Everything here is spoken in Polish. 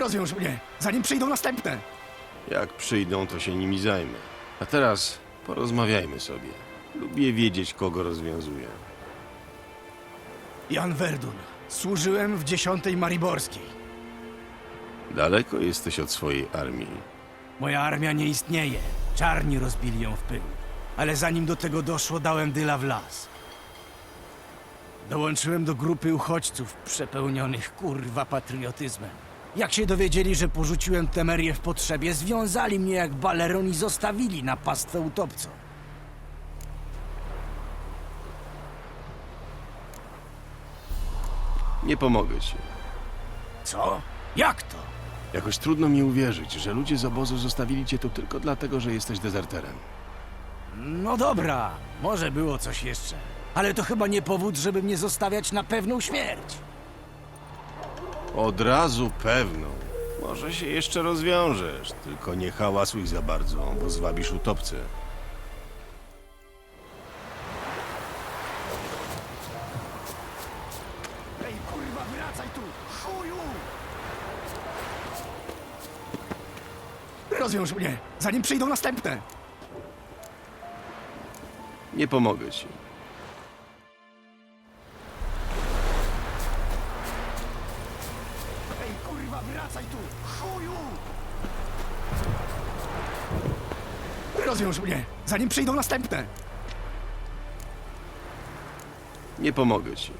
Rozwiąż mnie, zanim przyjdą następne. Jak przyjdą, to się nimi zajmę. A teraz porozmawiajmy sobie. Lubię wiedzieć, kogo rozwiązuję. Jan Verdun. Służyłem w dziesiątej Mariborskiej. Daleko jesteś od swojej armii. Moja armia nie istnieje. Czarni rozbili ją w pył. Ale zanim do tego doszło, dałem dyla w las. Dołączyłem do grupy uchodźców przepełnionych kurwa patriotyzmem. Jak się dowiedzieli, że porzuciłem Temerię w potrzebie, związali mnie jak baleron i zostawili na pastwę utopcom. Nie pomogę ci. Co? Jak to? Jakoś trudno mi uwierzyć, że ludzie z obozu zostawili cię tu tylko dlatego, że jesteś dezerterem. No dobra, może było coś jeszcze. Ale to chyba nie powód, żeby mnie zostawiać na pewną śmierć. Od razu pewną. Może się jeszcze rozwiążesz, tylko nie hałasuj za bardzo, bo zwabisz utopcę. Ej, kurwa, wracaj tu! Chuju! Rozwiąż mnie, zanim przyjdą następne! Nie pomogę ci. Kurwa, wracaj tu! Chuju! Rozwiąż mnie, zanim przyjdą następne! Nie pomogę ci.